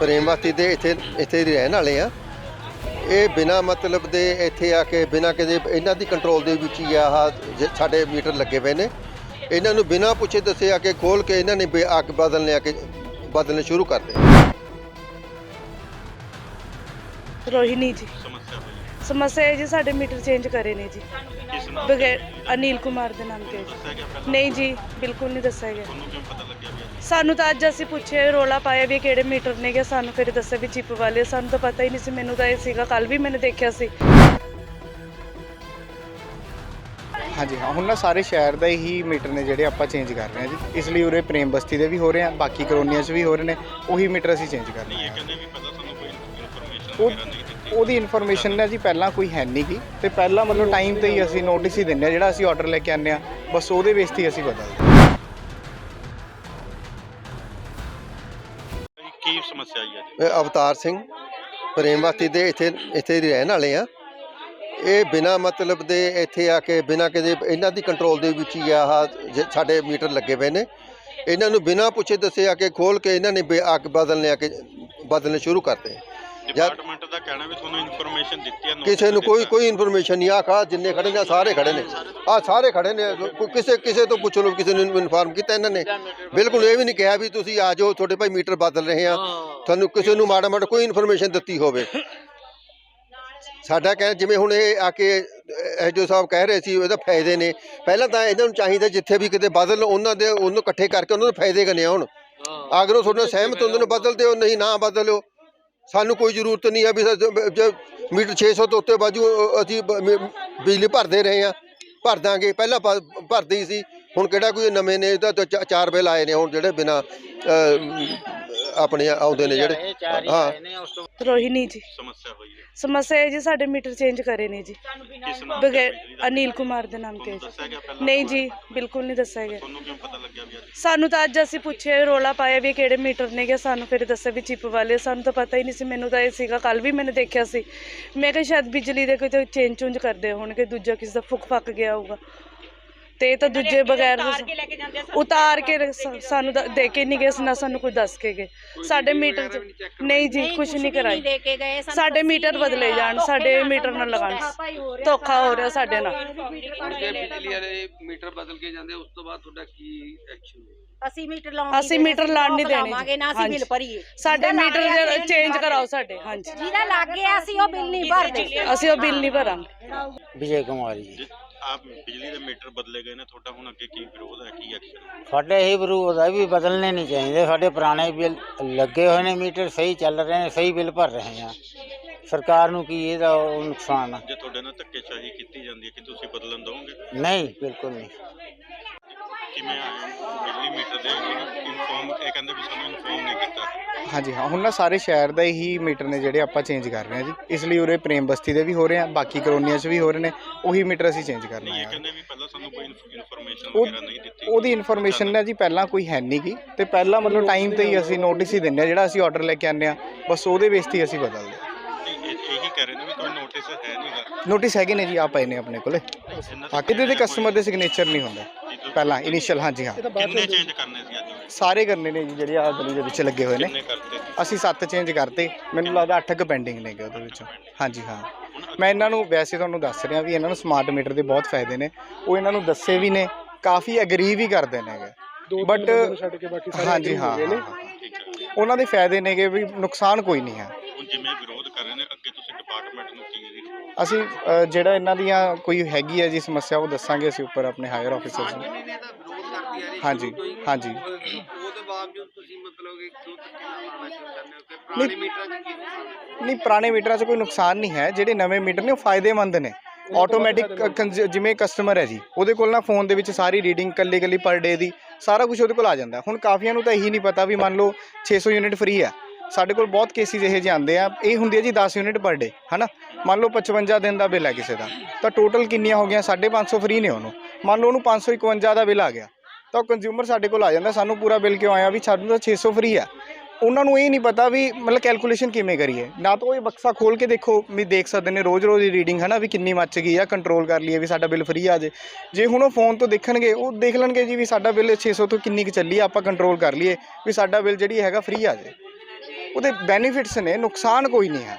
ਪ੍ਰੇਮਵਾਸੀ ਦੇ ਇੱਥੇ ਇੱਥੇ ਦੇ ਰਹਿਣ ਵਾਲੇ ਆ। ਇਹ ਬਿਨਾ ਮਤਲਬ ਦੇ ਇੱਥੇ ਆ ਕੇ ਬਿਨਾ ਕਿਸੇ ਇਹਨਾਂ ਦੀ ਕੰਟਰੋਲ ਦੇ ਵਿੱਚ ਹੀ ਆ ਆਹ ਜ- ਸਾਡੇ ਮੀਟਰ ਲੱਗੇ ਪਏ ਨੇ। ਇਹਨਾਂ ਨੂੰ ਬਿਨਾ ਪੁੱਛੇ ਦੱਸੇ ਆ ਕੇ ਖੋਲ ਕੇ ਇਹਨਾਂ ਨੇ ਕੇ ਬਦਲਨੇ ਆ ਕੇ ਬਦਲਨੇ ਸ਼ੁਰੂ ਕਰਦੇ ਰੋਹਿਣੀ ਜੀ। ਸਮੱਸਿਆ ਹੋਈ ਸਮੱਸਿਆ ਹੈ ਜੀ ਸਾਡੇ ਮੀਟਰ ਚੇਂਜ ਕਰੇ ਨੇ ਜੀ। ਕਿਸ ਨਾਮ ਬਗੈਰ ਅਨਿਲ ਕੁਮਾਰ ਦੇ ਨਾਮ ਤੇ। ਜੀ। ਦੱਸਿਆ ਗਿਆ ਪਹਿਲਾਂ? ਨਹੀਂ ਜੀ ਬਿਲਕੁਲ ਨਹੀਂ ਦੱਸਿਆ ਗਿਆ। ਤੁਹਾਨੂੰ ਕਿਉਂ ਪਤਾ ਲੱਗਿਆ ਵੀ ਅੱਜ ਸਾਨੂੰ ਤਾਂ ਅੱਜ ਅਸੀਂ ਪੁੱਛਿਆ ਰੋਲਾ ਪਾਇਆ ਵੀ ਕਿਹੜੇ ਮੀਟਰ ਨੇਗੇ ਸਾਨੂੰ ਫਿਰ ਦੱਸਿਆ ਵੀ ਚਿਪ ਵਾਲੇ। ਸਾਨੂੰ ਤਾਂ ਪਤਾ ਹੀ ਨਹੀਂ ਸੀ ਮੈਨੂੰ ਤਾਂ ਇਹ ਸੀਗਾ ਕੱਲ ਵੀ ਮੈंने ਦੇਖਿਆ ਸੀ। ਹਾਂਜੀ ਹਾਂ ਹੁਣ ਨਾ ਸਾਰੇ ਸ਼ਹਿਰ ਦਾ ਹੀ ਮੀਟਰ ਨੇ ਜਿਹੜੇ ਆਪਾਂ ਚੇਂਜ ਕਰ ਰਹੇ ਹਾਂ ਜੀ। ਇਸ ਲਈ ਉਰੇ ਪ੍ਰੇਮ ਬਸਤੀ ਦੇ ਵੀ ਹੋ ਰਹੇ ਆ ਬਾਕੀ ਕਲੋਨੀਆਂ 'ਚ ਵੀ ਹੋ ਰਹੇ ਨੇ ਉਹੀ ਮੀਟਰ ਅਸੀਂ ਚੇਂਜ ਕਰ ਰਹੇ ਨਹੀਂ ਇਹ ਹਾਂ ਕਹਿੰਦੇ ਵੀ ਪਹਿਲਾਂ ਸਾਨੂੰ ਕੋਈ ਉਹ- ਉਹਦੀ ਇਨਫੋਰਮੇਸ਼ਨ ਨਾ ਜੀ ਪਹਿਲਾਂ ਕੋਈ ਹੈ ਨਹੀਂ ਗੀ। ਤੇ ਪਹਿਲਾਂ ਮਤਲਬ ਟਾਈਮ ਤੇ ਹੀ ਅਸੀਂ ਨੋਟਿਸ ਹੀ ਦਿੰਦੇ ਆ ਜਿਹੜਾ ਅਸੀਂ ਆਰਡਰ ਲੈ ਕੇ ਆਉਂਦੇ ਆ ਬਸ ਉਹਦੇ ਬੇਸ ਤੇ ਹੀ ਅਸੀਂ ਬਦਲਦੇ। ਜੀ, ਕੀ ਸਮੱਸਿਆ ਆਈ ਹੈ ਜੀ? ਇਹ ਅਵਤਾਰ ਸਿੰਘ ਪ੍ਰੇਮਵਾਸੀ ਦੇ ਇੱਥੇ ਇੱਥੇ ਦੇ ਰਹਿਣ ਵਾਲੇ ਆ ਇਹ ਬਿਨਾ ਮਤਲਬ ਦੇ ਇੱਥੇ ਆ ਕੇ ਬਿਨਾ ਕਿਸੇ ਇਹਨਾਂ ਦੀ ਕੰਟਰੋਲ ਦੇ ਵਿੱਚ ਹੀ ਆ ਆਹ ਜ- ਸਾਡੇ ਮੀਟਰ ਲੱਗੇ ਪਏ ਨੇ। ਇਹਨਾਂ ਨੂੰ ਬਿਨਾ ਪੁੱਛੇ ਦੱਸੇ ਆ ਕੇ ਖੋਲ ਕੇ ਇਹਨਾਂ ਨੇ ਬੇ- ਆ ਕੇ ਬਦਲਨੇ ਆ ਕੇ ਬਦਲਨੇ ਸ਼ੁਰੂ ਕਰਤੇ ਡਿਪਾਰਟਮੈਂਟ ਦਾ ਕਹਿਣਾ ਵੀ ਤੁਹਾਨੂੰ ਇਨਫੋਰਮੇਸ਼ਨ ਦਿੱਤੀ ਹੈ ਕਿਸੇ ਨੂੰ ਕੋਈ। ਕੋਈ ਇਨਫੋਰਮੇਸ਼ਨ ਨਹੀਂ ਆ ਖਾ ਜਿੰਨੇ ਖੜੇ ਨੇ ਆਹ ਸਾਰੇ ਖੜੇ ਨੇ। ਆ ਸਾਰੇ ਖੜੇ ਨੇ ਕੋਈ ਕਿਸੇ ਕਿਸੇ ਤੋਂ ਪੁੱਛ ਲਓ ਕਿਸੇ ਨੂੰ ਇਨਫਾਰਮ ਕੀਤਾ ਇਹਨਾਂ ਨੇ। ਬਿਲਕੁਲ ਇਹ ਵੀ ਨਹੀਂ ਕਿਹਾ ਵੀ ਤੁਸੀਂ ਆ ਜਾਓ ਤੁਹਾਡੇ ਭਾਈ ਮੀਟਰ ਬਦਲ ਰਹੇ ਆ। ਤੁਹਾਨੂੰ ਕਿਸੇ ਨੂੰ ਮਾੜਾ ਮਾੜਾ ਕੋਈ ਇਨਫੋਰਮੇਸ਼ਨ ਦਿੱਤੀ ਹੋਵੇ। ਸਾਡਾ ਕਹਿ ਜਿਵੇਂ ਹੁਣ ਇਹ ਆ ਕੇ ਐਜੋ ਸਾਹਿਬ ਕਹਿ ਰਹੇ ਸੀ ਉਹਦਾ ਫਾਇਦੇ ਨੇ। ਪਹਿਲਾਂ ਤਾਂ ਇਹਨਾਂ ਨੂੰ ਚਾਹੀਦਾ ਜਿੱਥੇ ਵੀ ਕਿਤੇ ਬਦਲ ਉਹਨਾਂ ਦੇ ਉਹਨੂੰ ਇਕੱਠੇ ਕਰਕੇ ਉਹਨਾਂ ਨੂੰ ਫਾਇਦੇ ਗਨੇ ਆਉਣ। ਅਗਰ ਉਹ ਤੁਹਾਡੇ ਨਾਲ ਸਹਿਮਤ ਹੁੰਦੇ ਨੇ ਬਦਲ ਦਿਓ ਨਹੀਂ ਨਾ ਬਦਲਿਓ। ਸਾਨੂੰ ਕੋਈ ਜ਼ਰੂਰਤ ਨਹੀਂ ਹੈ ਵੀ ਸ- ਜੇ ਮੀਟਰ 600 ਤੋਂ ਉੱਤੇ ਬਾਜੂ ਅਸੀਂ ਬਿਜਲੀ ਭਰਦੇ ਰਹੇ ਆ, ਭਰ ਦਾਂਗੇ। ਪਹਿਲਾਂ ਭ- ਭਰਦੇ ਸੀ, ਹੁਣ ਕਿਹੜਾ ਕੋਈ ਨਵੇਂ ਨੇ ਇਹਦਾ ਤਾਂ ਚਾਰ ਬਿੱਲ ਆਏ ਨੇ ਹੁਣ ਜਿਹੜੇ ਬਿਨਾ ਆਪਣੇ ਆਉਂਦੇ ਨੇ ਜਿਹੜੇ ਹਾਂ ਰੋਹਿਣੀ ਜੀ। ਸਮੱਸਿਆ ਹੋਈ ਹੈ। ਸਮੱਸਿਆ ਹੈ ਜੀ ਸਾਡੇ ਮੀਟਰ ਚੇਂਜ ਕਰੇ ਨੇ ਜੀ। ਕਿਸ ਨਾਮ ਬਗੈਰ ਅਨਿਲ ਕੁਮਾਰ ਦੇ ਨਾਮ ਤੇ ਜੀ। ਦੱਸਿਆ ਗਿਆ ਪਹਿਲਾਂ ਨਹੀਂ ਜੀ ਬਿਲਕੁਲ ਨਹੀਂ ਦੱਸਿਆ ਗਿਆ। ਤੁਹਾਨੂੰ ਕਿਉਂ ਪਤਾ ਲੱਗਿਆ ਵੀ ਅੱਜ? ਸਾਨੂੰ ਤਾਂ ਅੱਜ ਅਸੀਂ ਪੁੱਛਿਆ ਰੋਲਾ ਪਾਇਆ ਵੀ ਕਿਹੜੇ ਮੀਟਰ ਨੇਗੇ ਸਾਨੂੰ ਫਿਰ ਦੱਸਿਆ ਵੀ ਚਿਪ ਵਾਲੇ ਸਾਨੂੰ ਤਾਂ ਪਤਾ ਹੀ ਨਹੀਂ ਸੀ ਮੈਨੂੰ ਤਾਂ ਇਹ ਸੀਗਾ ਕੱਲ ਵੀ ਮੈंने ਦੇਖਿਆ ਸੀ। ਮੈਂ ਕਿਹਾ ਸ਼ਾਇਦ ਬਿਜਲੀ ਦੇ ਕੋਈ ਚੇਂਜ ਚੁੰਜ ਕਰਦੇ ਹੋਣਗੇ ਦੂਜਾ ਕਿਸੇ ਦਾ ਫੁੱਕ ਫੱਕ ਗਿਆ ਹੋਊਗਾ। ਤੇ ਇਹ ਤਾਂ ਦੂਜੇ ਬਗੈਰ ਉਤਾਰ ਕੇ ਸ- ਸਾਨੂੰ ਤਾਂ ਦੇ ਕੇ ਨਹੀਂ ਗਏ ਨਾ ਸਾਨੂੰ ਕੋਈ ਦੱਸ ਕੇ ਗਏ। ਸਾਡੇ ਮੀਟਰ 'ਚ ਨਹੀਂ ਜੀ ਕੁਝ ਨਹੀਂ ਕਰਾਈ। ਦੇ ਕੇ ਗਏ ਸਾਨੂੰ ਸਾਡੇ ਮੀਟਰ ਬਦਲੇ ਜਾਣ ਸਾਡੇ ਮੀਟਰ ਨਾਲ ਲਗਾਉਣ ਧੋਖਾ ਹੋ ਰਿਹਾ ਸਾਡੇ ਨਾਲ। ਜੇ ਬਿਜਲੀ ਵਾਲੇ ਮੀਟਰ ਬਦਲ ਕੇ ਜਾਂਦੇ ਉਸ ਤੋਂ ਬਾਅਦ ਤੁਹਾਡਾ ਕੀ ਐਕਸ਼ਨ ਅਸੀਂ ਮੀਟਰ ਲਾਉਣ ਅਸੀਂ ਮੀਟਰ ਲਾਉਣ ਨਹੀਂ ਦੇਣੇ ਲਾਵਾਂਗੇ ਨਾ ਅਸੀਂ ਹਾਂਜੀ। ਬਿੱਲ ਭਰੀਏ। ਸਾਡੇ ਮੀਟਰ ਚੇਂਜ ਕਰਾਓ ਸਾਡੇ ਹਾਂਜੀ। ਜਿਹਦਾ ਲੱਗ ਗਿਆ ਅਸੀਂ ਉਹ ਬਿੱਲ ਨਹੀਂ ਭਰਦੇ। ਅਸੀਂ ਉਹ ਬਿੱਲ ਨਹੀਂ ਭਰਾਂਗੇ। ਵਿਜੇ ਕੁਮਾਰੀ ਜੀ। ਆਪ ਬਿਜਲੀ ਦੇ ਮੀਟਰ ਬਦਲੇ ਗਏ ਨੇ ਤੁਹਾਡਾ ਹੁਣ ਅੱਗੇ ਕੀ ਵਿਰੋਧ ਹੈ ਕੀ ਐਕਸ਼ਨ ਸਾਡੇ ਇਹ ਵਿਰੋਧ ਹੈ ਵੀ ਬਦਲਣੇ ਨਹੀਂ ਚਾਹੀਦੇ ਸਾਡੇ ਪੁਰਾਣੇ ਬਿੱਲ ਲੱਗੇ ਹੋਏ ਨੇ ਮੀਟਰ ਸਹੀ ਚੱਲ ਰਹੇ ਨੇ ਸਹੀ ਬਿੱਲ ਭਰ ਰਹੇ ਆ। ਸਰਕਾਰ ਨੂੰ ਕੀ ਇਹਦਾ ਉਹ ਨੁਕਸਾਨ ਆ। ਜੇ ਤੁਹਾਡੇ ਨਾਲ ਧੱਕੇਸ਼ਾਹੀ ਕੀਤੀ ਜਾਂਦੀ ਹੈ ਕਿ ਤੁਸੀਂ ਬਦਲਣ ਦਿਓਗੇ ਨਹੀਂ ਬਿਲਕੁਲ ਨਹੀਂ। ਕਿਵੇਂ ਆਏ ਬਿਜਲੀ ਮੀਟਰ ਦੇ ਇਨਫੋਰਮ ਇਹ ਕਹਿੰਦੇ ਵੀ ਸਾਨੂੰ ਇਨਫੋਰਮ ਨਹੀਂ ਕੀਤਾ। ਹਾਂਜੀ ਹਾਂ ਹੁਣ ਨਾ ਸਾਰੇ ਸ਼ਹਿਰ ਦਾ ਹੀ ਮੀਟਰ ਨੇ ਜਿਹੜੇ ਆਪਾਂ ਚੇਂਜ ਕਰ ਰਹੇ ਹਾਂ ਜੀ। ਇਸ ਲਈ ਉਰੇ ਪ੍ਰੇਮ ਬਸਤੀ ਦੇ ਵੀ ਹੋ ਰਹੇ ਆ ਬਾਕੀ ਕਲੋਨੀਆਂ 'ਚ ਵੀ ਹੋ ਰਹੇ ਨੇ ਉਹੀ ਮੀਟਰ ਅਸੀਂ ਚੇਂਜ ਕਰ ਨਹੀਂ ਰਹੇ ਇਹ ਹਾਂ। ਕਹਿੰਦੇ ਵੀ ਪਹਿਲਾਂ ਸਾਨੂੰ ਕੋਈ ਇਨਫੋਰਮੇਸ਼ਨ ਵਗੈਰਾ ਨਹੀਂ ਦਿੱਤੀ। ਉਹਦੀ ਇਨਫੋਰਮੇਸ਼ਨ ਨਾ ਜੀ ਪਹਿਲਾਂ ਕੋਈ ਹੈ ਨਹੀਂ ਗੀ ਤੇ ਪਹਿਲਾਂ ਮਤਲਬ ਟਾਈਮ ਤੇ ਹੀ ਅਸੀਂ ਨੋਟਿਸ ਹੀ ਦਿੰਦੇ ਆ ਜਿਹੜਾ ਅਸੀਂ ਆਰਡਰ ਲੈ ਕੇ ਆਉਂਦੇ ਆ ਬਸ ਉਹਦੇ ਬੇਸ ਤੇ ਹੀ ਅਸੀਂ ਬਦਲਦੇ ਹਾਂ। ਇਹ- ਇਹੀ ਕਹਿ ਰਹੇ ਨੇ ਵੀ ਕੋਈ ਨੋਟਿਸ ਹੈ ਨਹੀਂਗਾ ਨੋਟਿਸ ਹੈਗੇ ਨੇ ਜੀ ਆ ਪਏ ਨੇ ਆਪਣੇ ਕੋਲੇ। ਕਿਤੇ ਦੇ ਕਸਟਮਰ ਦੇ ਸਿਗਨੇਚਰ ਨਹੀਂ ਹੁੰਦੇ। ਪਹਿਲਾਂ ਇਨੀਸ਼ੀਅਲ ਹਾਂਜੀ ਹਾਂ। ਕਿੰਨੇ ਚੇਂਜ ਕਰਨੇ ਸੀ ਅੱਜ? ਸਾਰੇ ਕਰਨੇ ਨੇ ਜੀ ਜਿਹੜੇ ਆ ਗਲੀ ਦੇ ਵਿੱਚ ਲੱਗੇ ਹੋਏ ਨੇ। ਕਿੰਨੇ ਕਰਤੇ ਅਸੀਂ 7 ਚੇਂਜ ਕਰਤੇ। ਮੈਨੂੰ ਲੱਗਦਾ 8 ਕੁ ਪੈਂਡਿੰਗ ਨੇਗੇ ਉਹਦੇ ਵਿੱਚੋਂ। ਹਾਂਜੀ ਹਾਂ। ਮੈਂ ਇਹਨਾਂ ਨੂੰ ਵੈਸੇ ਤੁਹਾਨੂੰ ਦੱਸ ਰਿਹਾ ਵੀ ਇਹਨਾਂ ਨੂੰ ਸਮਾਰਟ ਮੀਟਰ ਦੇ ਬਹੁਤ ਫਾਇਦੇ ਨੇ। ਉਹ ਇਹਨਾਂ ਨੂੰ ਦੱਸੇ ਵੀ ਨੇ ਕਾਫੀ ਐਗਰੀ ਵੀ ਕਰਦੇ ਨੇਗੇ ਬਟ ਹਾਂਜੀ ਹਾਂ ਉਹਨਾਂ ਦੇ ਫਾਇਦੇ ਨੇਗੇ ਵੀ ਨੁਕਸਾਨ ਕੋਈ ਨਹੀਂ ਹੈ। ਜਿਵੇਂ ਵਿਰੋਧ ਕਰ ਰਹੇ ਨੇ ਅੱਗੇ ਤੁਸੀਂ ਡਿਪਾਰਟਮੈਂਟ ਨੂੰ ਕੀ ਅਸੀਂ ਅ, ਜਿਹੜਾ ਇਹਨਾਂ ਦੀਆਂ ਕੋਈ ਹੈਗੀ ਹੈ ਜੀ ਸਮੱਸਿਆ ਉਹ ਦੱਸਾਂਗੇ ਅਸੀਂ ਉੱਪਰ ਆਪਣੇ ਹਾਇਰ ਆਫੀਸਰਸ ਨੂੰ। ਮਹੀਨੇ ਦਾ ਵਿਰੋਧ ਕਰਦੀ ਆ ਰਹੀ ਹਾਂਜੀ ਹਾਂਜੀ। ਉਹਦੇ ਬਾਵਜੂਦ ਤੁਸੀਂ ਮਤਲਬ ਕਿ ਕਿਉਂ ਨਾਲ ਲਾਉਣਾ ਚਾਹੁੰਦੇ ਹੋ? ਕਿ ਪੁਰਾਣੇ ਮੀਟਰਾਂ 'ਚ ਕੀ ਨੁਕਸਾਨ? ਨਹੀਂ ਪੁਰਾਣੇ ਮੀਟਰਾਂ 'ਚ ਕੋਈ ਨੁਕਸਾਨ ਨਹੀਂ ਹੈ। ਜਿਹੜੇ ਨਵੇਂ ਮੀਟਰ ਨੇ ਉਹ ਫਾਇਦੇਮੰਦ ਨੇ। ਆਟੋਮੈਟਿਕ ਜਿਵੇਂ ਕਸਟਮਰ ਹੈ ਜੀ ਉਹਦੇ ਕੋਲ ਨਾ ਫੋਨ ਦੇ ਵਿੱਚ ਸਾਰੀ ਰੀਡਿੰਗ ਕੱਲੀ ਕੱਲੀ ਪਰ ਡੇ ਦੀ ਸਾਰਾ ਕੁਝ ਉਹਦੇ ਕੋਲ ਆ ਜਾਂਦਾ। ਹੁਣ ਕਾਫੀਆਂ ਨੂੰ ਤਾਂ ਇਹੀ ਨਹੀਂ ਪਤਾ ਵੀ ਮੰਨ ਲਓ 600 ਯੂਨਿਟ ਫ੍ਰੀ ਹੈ। ਸਾਡੇ ਕੋਲ ਬਹੁਤ ਕੇਸਿਸ ਇਹੋ ਜਿਹੇ ਆਉਂਦੇ ਆ। ਇਹ ਹੁੰਦੀ ਹੈ ਜੀ 10 ਯੂਨਿਟ ਪਰ ਡੇ ਹਨਾ? ਮੰਨ ਲਓ 55 ਦਿਨ ਦਾ ਬਿੱਲ ਹੈ ਕਿਸੇ ਦਾ। ਤਾਂ ਟੋਟਲ ਕਿੰਨੀਆਂ ਹੋ ਗਈਆਂ? 550 ਫ੍ਰੀ ਨੇ ਉਹਨੂੰ। ਮੰਨ ਲਓ ਉਹਨੂੰ 551 ਦਾ ਬਿੱਲ ਆ ਗਿਆ। ਤਾਂ ਕੰਜ਼ਿਊਮਰ ਸਾਡੇ ਕੋਲ ਆ ਜਾਂਦਾ। ਸਾਨੂੰ ਪੂਰਾ ਬਿੱਲ ਕਿਉਂ ਆਇਆ? ਵੀ ਸਾਨੂੰ ਤਾਂ 600 ਫ੍ਰੀ ਆ। ਉਹਨਾਂ ਨੂੰ ਇਹ ਨਹੀਂ ਪਤਾ ਵੀ ਮਤਲਬ ਕੈਲਕੂਲੇਸ਼ਨ ਕਿਵੇਂ ਕਰੀਏ। ਨਾ ਤਾਂ ਉਹ ਇਹ ਬਕਸਾ ਖੋਲ ਕੇ ਦੇਖੋ, ਵੀ ਦੇਖ ਸਕਦੇ ਨੇ ਰੋਜ਼-ਰੋਜ਼ ਦੀ ਰੀਡਿੰਗ ਹੈ ਨਾ ਵੀ ਕਿੰਨੀ ਮੱਚ ਗਈ ਆ ਕੰਟਰੋਲ ਕਰ ਲਈਏ ਵੀ ਸਾਡਾ ਬਿੱਲ ਫ੍ਰੀ ਆ ਜੇ। ਜੇ ਹੁਣ ਉਹ ਫੋਨ ਤੋਂ ਦੇਖਣਗੇ, ਉਹ ਦੇਖ ਲੈਣਗੇ ਜੀ ਵੀ ਸਾਡਾ ਬਿੱਲ 600 ਤੋਂ ਕਿੰਨੀ ਕੁ ਚੱਲੀ ਆਪਾਂ ਕੰਟਰੋਲ ਕਰ ਲਈਏ ਵੀ ਸਾਡਾ ਬਿੱਲ ਜਿਹੜੀ ਹੈਗਾ ਫ੍ਰੀ ਆ ਜੇ। ਉਹਦੇ ਬੈਨੀਫਿਟਸ ਨੇ ਨੁਕਸਾਨ ਕੋਈ ਨਹੀਂ ਹੈ।